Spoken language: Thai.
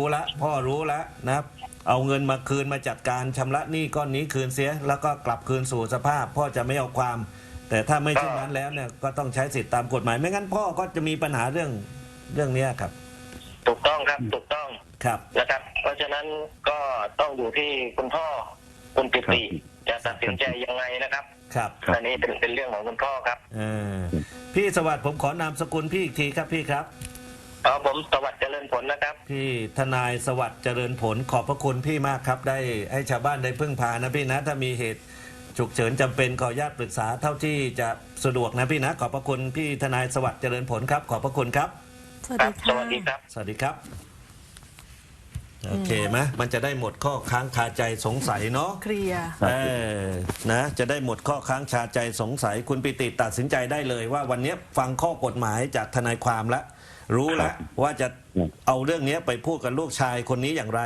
รู้ละพ่อรู้ละนะครับ เอาเงินมาคืนมาจัดการชำระหนี้ก้อนนี้คืนเสีย แล้วก็กลับคืนสู่สภาพ พ่อจะไม่เอาความ แต่ถ้าไม่เช่นนั้นแล้วเนี่ยก็ต้องใช้สิทธิตามกฎหมาย ไม่งั้นพ่อก็จะมีปัญหาเรื่องเรื่องเนี้ยครับ ถูกต้องครับถูกต้องครับ นะครับ เพราะฉะนั้นก็ต้องอยู่ที่คุณพ่อคุณปิติจะตัดสินใจยังไงนะครับครับครับอันนี้เป็นเป็นเรื่องของคุณพ่อครับ เออพี่สวัสดิ์ผมขอนามสกุลพี่อีกทีครับพี่ครับ เอาผมสวัสดิ์เจริญผลนะครับ พี่ทนายสวัสดิ์เจริญผลขอบพระคุณพี่มากครับ ได้ให้ชาวบ้านได้พึ่งพานะพี่นะ ถ้ามีเหตุฉุกเฉินจำเป็นขออนุญาตปรึกษาเท่าที่จะสะดวกนะพี่นะ ขอบพระคุณพี่ทนายสวัสดิ์เจริญผลครับ ขอบพระคุณครับ สวัสครัดีบค่ะสวัสดีครับ สวัสดีครับ โอเคไหมมันจะได้หมดข้อค้างคาใจสงสัยเนาะ เคลียร์เออนะจะได้หมดข้อค้างคาใจสงสัยคุณปิติตัดสินใจได้เลยว่าวันนี้ฟังข้อกฎหมายจากทนายความแล้ว รู้แล้วว่าจะเอาเรื่องนี้ไปพูดกับลูกชายคนนี้อย่างไร